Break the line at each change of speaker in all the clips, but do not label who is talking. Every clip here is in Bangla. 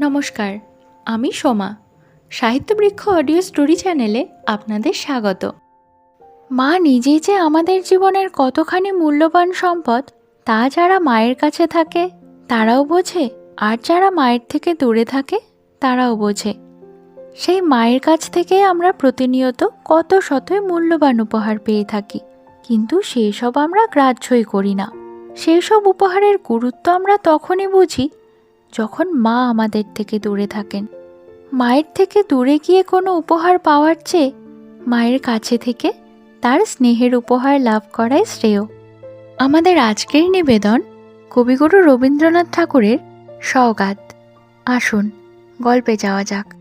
নমস্কার, আমি সোমা। সাহিত্যবৃক্ষ অডিও স্টোরি চ্যানেলে আপনাদের স্বাগত। মা নিজেই যে আমাদের জীবনের কতখানি মূল্যবান সম্পদ, তা যারা মায়ের কাছে থাকে, তারাও বোঝে, আর যারা মায়ের থেকে দূরে থাকে, তারাও বোঝে। সেই মায়ের কাছ থেকে আমরা প্রতিনিয়ত কত শতই মূল্যবান উপহার পেয়ে থাকি, কিন্তু সেই সব আমরা গ্রাহ্যই করি না। সেই সব উপহারের গুরুত্ব আমরা তখনই বুঝি যখন মা আমাদের থেকে দূরে থাকেন। মায়ের থেকে দূরে গিয়ে কোনো উপহার পাওয়ার চেয়ে মায়ের কাছে থেকে তার স্নেহের উপহার লাভ করাই শ্রেয়। আমাদের আজকের নিবেদন কবিগুরু রবীন্দ্রনাথ ঠাকুরের সওগাত। আসুন, গল্পে যাওয়া যাক।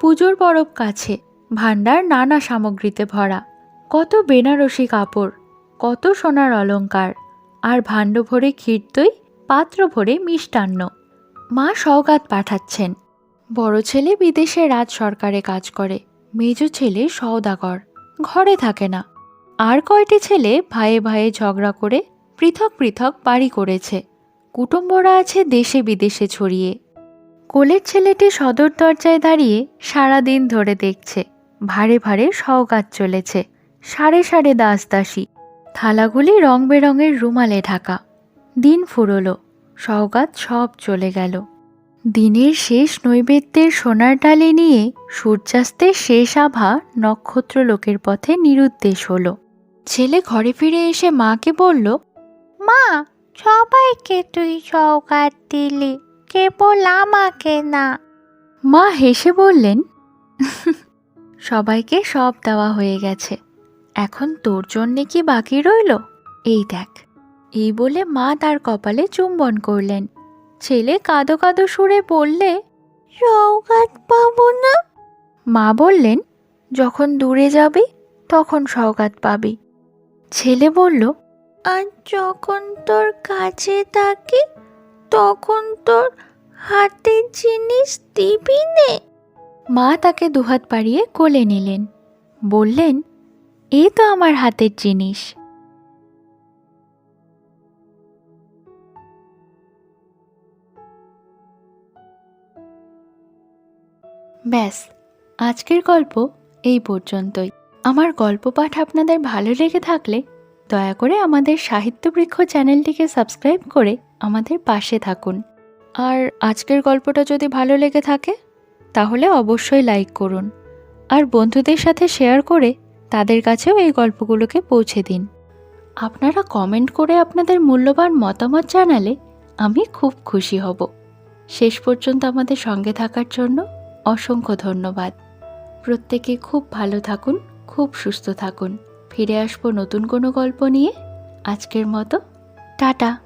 পুজোর পরব কাছে, ভাণ্ডার নানা সামগ্রীতে ভরা, কত বেনারসি কাপড়। কত সোনার অলংকার আর ভাণ্ড ভরে ক্ষীরদই পাত্র ভরে মিষ্টান্ন। মা সওগাত পাঠাচ্ছেন। বড় ছেলে বিদেশে রাজ সরকারে কাজ করে, মেজ ছেলে সওদাগর, ঘরে থাকে না। আর কয়টি ছেলে ভাইয়ে ভাইয়ে ঝগড়া করে, পৃথক পৃথক বাড়ি করেছে। কুটুম্বরা আছে দেশে বিদেশে ছড়িয়ে। কোলের ছেলেটি সদর দরজায় দাঁড়িয়ে সারা দিন ধরে দেখছে। ভারে ভারে সওগাত চলেছে। সাড়ে সাড়ে দাস দাসী থালাগুলি রং বেরঙের রুমালে ঢাকা। দিন ফুরলো, সওগাত সব চলে গেল। দিনের শেষ নৈবেদ্যের সোনার ডালি নিয়ে সূর্যাস্তের শেষ আভা নক্ষত্র লোকের পথে নিরুদ্দেশ হলো। ছেলে ঘরে ফিরে এসে মাকে বলল,
মা, সবাইকে তুই সৌগাত দিলি, কেবল আমাকে না।
মা হেসে বললেন, সবাইকে সব দেওয়া হয়ে গেছে। এখন তোর জন্যে কি বাকি রইল? এই দেখ। এই বলে মা তার কপালে চুম্বন করলেন। ছেলে কাঁদো কাঁদো সুরে বললে
সৌগাত পাবো না?
মা বললেন, যখন দূরে যাবি, তখন সওগাত পাবি। ছেলে বলল
আর যখন তোর কাছে থাকি, তখন তোর হাতের জিনিস দিবি নে?
মা তাকে দুহাত পাড়িয়ে কোলে নিলেন। বললেন এই তো আমার হাতের জিনিস। ব্যাস, আজকের গল্প এই পর্যন্তই। আমার গল্প পাঠ আপনাদের ভালো লেগে থাকলে দয়া করে আমাদের সাহিত্যবৃক্ষ চ্যানেলটিকে সাবস্ক্রাইব করে আমাদের পাশে থাকুন। আর আজকের গল্পটা যদি ভালো লেগে থাকে, তাহলে অবশ্যই লাইক করুন। আর বন্ধুদের সাথে শেয়ার করে তাদের কাছেও এই গল্পগুলোকে পৌঁছে দিন। আপনারা কমেন্ট করে আপনাদের মূল্যবান মতামত জানালে আমি খুব খুশি হব। শেষ পর্যন্ত আমাদের সঙ্গে থাকার জন্য অসংখ্য ধন্যবাদ। প্রত্যেকে খুব ভালো থাকুন, খুব সুস্থ থাকুন। ফিরে আসব নতুন কোনো গল্প নিয়ে। আজকের মতো, টাটা।